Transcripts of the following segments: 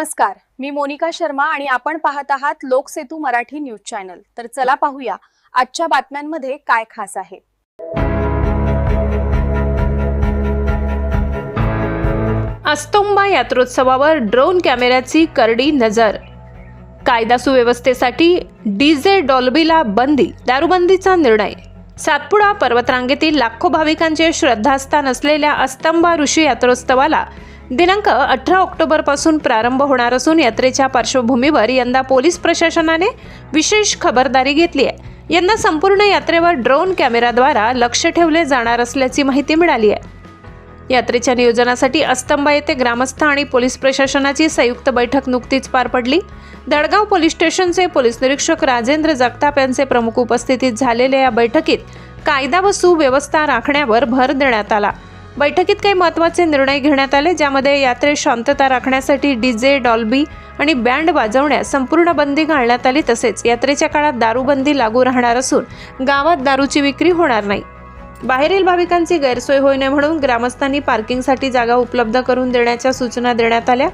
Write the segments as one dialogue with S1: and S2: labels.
S1: नमस्कार मी मोनिका शर्मा आणि आपण पाहत आहात लोकसेतू मराठी न्यूज चॅनल. तर चला पाहूया आजच्या बातम्यांमध्ये काय खास आहे.
S2: अस्तोंबा यात्रोत्सवावर ड्रोन कॅमेऱ्याची करडी नजर. कायदा सुव्यवस्थेसाठी डीजे डॉल्बीला बंदी दारूबंदीचा निर्णय. सातपुडा पर्वतरांगेतील लाखो भाविकांचे श्रद्धास्थान असलेल्या अस्तंबा ऋषी यात्रोत्सवाला दिनांक अठरा ऑक्टोबरपासून प्रारंभ होणार असून यात्रेच्या पार्श्वभूमीवर यंदा पोलीस प्रशासनाने विशेष खबरदारी घेतली आहे. यंदा संपूर्ण यात्रेवर ड्रोन कॅमेराद्वारा लक्ष ठेवले जाणार असल्याची माहिती मिळाली आहे. यात्रेच्या नियोजनासाठी अस्तंबा येथे ग्रामस्थ आणि पोलीस प्रशासनाची संयुक्त बैठक नुकतीच पार पडली. दडगाव पोलीस स्टेशनचे पोलीस निरीक्षक राजेंद्र जगताप यांचे प्रमुख उपस्थितीत झालेल्या या बैठकीत कायदा व सुव्यवस्था राखण्यावर भर देण्यात आला. बैठकीत काही महत्त्वाचे निर्णय घेण्यात आले ज्यामध्ये यात्रेत शांतता राखण्यासाठी डीजे डॉल्बी आणि बँड वाजवण्यास संपूर्ण बंदी घालण्यात आली. तसेच यात्रेच्या काळात दारूबंदी लागू राहणार असून गावात दारूची विक्री होणार नाही. बाहेरील भाविकांची गैरसोय होऊ नये म्हणून ग्रामस्थांनी पार्किंगसाठी जागा उपलब्ध करून देण्याच्या सूचना देण्यात आल्या.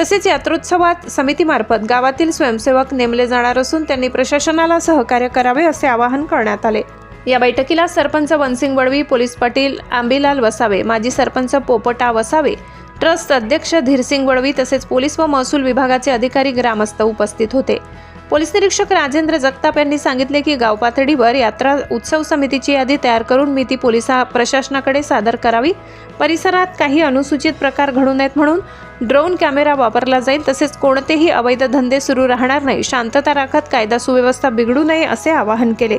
S2: तसेच यात्रोत्सवात समितीमार्फत गावातील स्वयंसेवक नेमले जाणार असून त्यांनी प्रशासनाला सहकार्य करावे असे आवाहन करण्यात आले. या बैठकीला सरपंच वनसिंग वडवी पोलीस पाटील आंबीलाल वसावे माजी सरपंच पोपटा वसावे ट्रस्ट अध्यक्ष धीरसिंग वडवी तसेच पोलीस व महसूल विभागाचे अधिकारी ग्रामस्थ उपस्थित होते. पोलीस निरीक्षक राजेंद्र जगताप यांनी सांगितले की गाव पातळीवर यात्रा उत्सव समितीची यादी तयार करून मी ती पोलीस प्रशासनाकडे सादर करावी. परिसरात काही अनुसूचित प्रकार घडू नयेत म्हणून ड्रोन कॅमेरा वापरला जाईल तसेच कोणतेही अवैध धंदे सुरू राहणार नाही. शांतता राखत कायदा सुव्यवस्था बिघडू नये असे आवाहन केले.